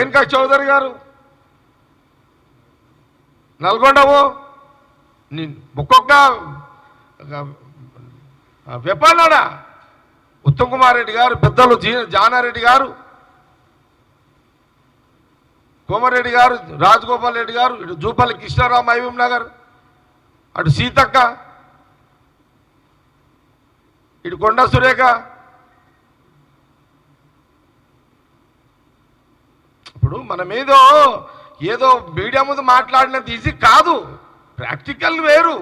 రేణుకా చౌదరి గారు. నల్గొండవు నీ ఒక్కొక్క వెపన్నాడా ఉత్తమ్ కుమార్ రెడ్డి గారు పెద్దలు జీ జానారెడ్డి గారు కోమరెడ్డి గారు రాజగోపాల్ రెడ్డి గారు ఇటు జూపల్లి కృష్ణారావు మహబూబ్ నగర్ అటు సీతక్క ఇటు కొండ సురేఖ ఇప్పుడు మనమేదో ఏదో ఏదో మీడియా ముందు మాట్లాడినంత ఈజీ కాదు. ప్రాక్టికల్ వేరు.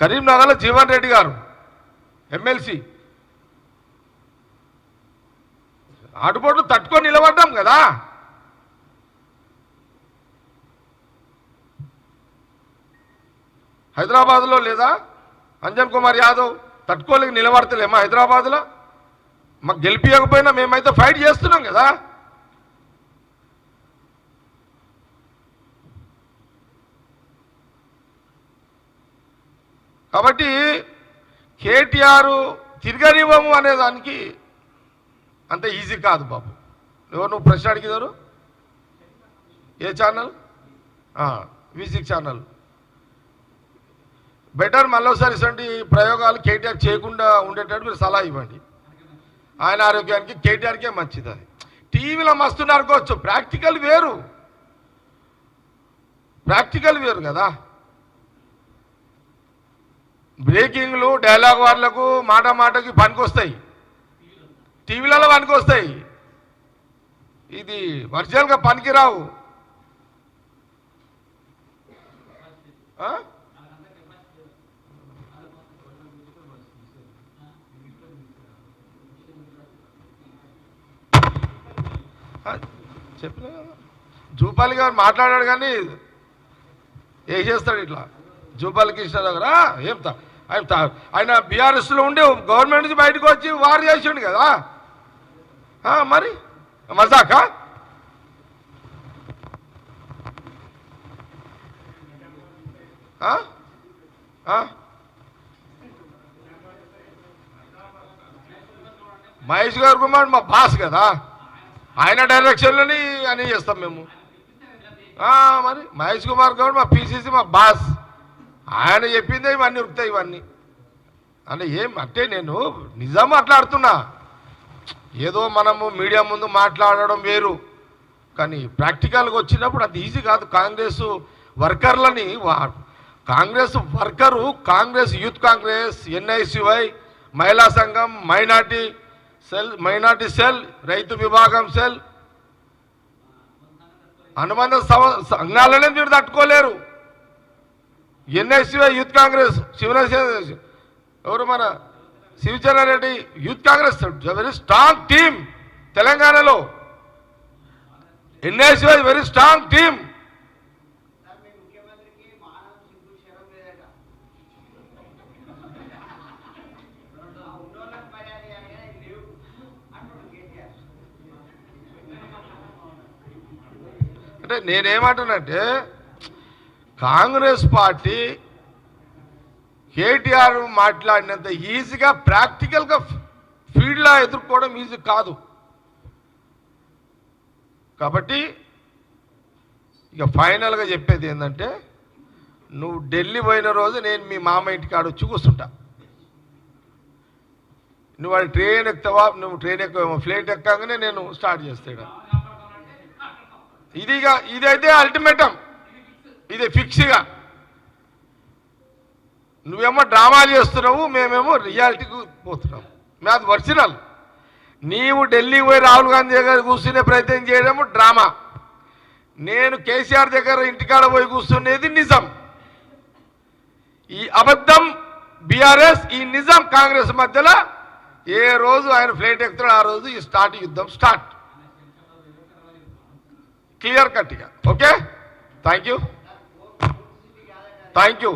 కరీంనగర్లో జీవన్ రెడ్డి గారు ఎమ్మెల్సీ. ఆటుపోట్లు తట్టుకొని నిలబడ్డాం కదా. హైదరాబాద్లో లేదా? అంజన్ కుమార్ యాదవ్. తట్టుకోలేక నిలబడతలేమా హైదరాబాద్లో. మాకు గెలిపించకపోయినా మేమైతే ఫైట్ చేస్తున్నాం కదా. కాబట్టి కేటీఆర్ తిరగనివ్వము అనే దానికి అంత ఈజీ కాదు బాబు. ఎవరు నువ్వు ప్రశ్న అడిగిదారు ఏ ఛానల్ మ్యూజిక్ ఛానల్ బెటర్ మళ్ళీసారి ఇటువంటి ప్రయోగాలు కేటీఆర్ చేయకుండా ఉండేటట్టు మీరు సలహా ఇవ్వండి. ఆయన ఆరోగ్యానికి కేటీఆర్కే మంచిది అది. టీవీలో మస్తు అనుకోవచ్చు ప్రాక్టికల్ వేరు. ప్రాక్టికల్ వేరు కదా. బ్రేకింగ్లు డైలాగ్ వార్లకు మాట మాటకి పనికొస్తాయి. టీవీలలో పనికొస్తాయి. ఇది వర్చువల్గా పనికిరావు. చెప్పినా కదా. జూపాలి గారు మాట్లాడాడు కానీ ఏం చేస్తాడు ఇట్లా? జూపాలి కృష్ణ దగ్గర ఏం ఆయన ఆయన బీఆర్ఎస్లో ఉండి గవర్నమెంట్ నుంచి బయటకు వచ్చి వారు చేసిండు కదా. మరి? మజాకా? మహేష్ గారు కుమార్ మా బాస్ కదా. ఆయన డైరెక్షన్లోని అని చేస్తాం మేము. మరి మహేష్ కుమార్ గౌడ్ మా పీసీసీ మా బాస్. ఆయన చెప్పిందే ఇవన్నీ ఉరుకుతాయి ఇవన్నీ. అంటే ఏం అంటే నేను నిజం మాట్లాడుతున్నా. ఏదో మనము మీడియా ముందు మాట్లాడడం వేరు. కానీ ప్రాక్టికల్గా వచ్చినప్పుడు అది ఈజీ కాదు. కాంగ్రెస్ వర్కర్లని వా- Congress worker Congress youth Congress NICY మహిళా సంఘం మైనార్టీ సెల్ మైనార్టీ సెల్ రైతు విభాగం సెల్. అనుబంధ సవ- సంఘాలనే మీరు తట్టుకోలేరు. ఎన్ఐసివై యూత్ కాంగ్రెస్ శివరాజ్ ఎవరు మన Shivacharan Reddy youth Congress very strong team తెలంగాణలో. ఎన్ఐసివై వెరీ స్ట్రాంగ్ టీమ్ అంటే నేనేమంటానంటే కాంగ్రెస్ పార్టీ కేటీఆర్ మాట్లాడినంత ఈజీగా ప్రాక్టికల్గా ఫీల్డ్లో ఎదుర్కోవడం ఈజీ కాదు. కాబట్టి ఇక ఫైనల్గా చెప్పేది ఏంటంటే నువ్వు ఢిల్లీ పోయిన రోజు నేను మీ మామ ఇంటికి ఆడ వచ్చి కూర్చుంటా. నువ్వు వాళ్ళు ట్రైన్ ఎక్కుతావా? నువ్వు ట్రైన్ ఎక్కువ ఫ్లైట్ ఎక్కగానే నేను స్టార్ట్ చేస్తాడు. ఇదిగా ఇదైతే అల్టిమేటం ఇది ఫిక్స్గా నువ్వేమో డ్రామాలు చేస్తున్నావు మేమేమో రియాలిటీకి పోతున్నాం. మేము అది ఒరిజినల్. నీవు ఢిల్లీ పోయి రాహుల్ గాంధీ దగ్గర కూర్చునే ప్రయత్నం చేయడము డ్రామా. నేను కేసీఆర్ దగ్గర ఇంటికాడ పోయి కూర్చునేది నిజం. ఈ అబద్ధం బీఆర్ఎస్ ఈ నిజం కాంగ్రెస్ మధ్యలో ఏ రోజు ఆయన ఫ్లైట్ ఎక్కుతాడు ఆ రోజు ఈ స్టార్ట్ యుద్ధం start. క్లియర్ కట్గా okay thank you thank you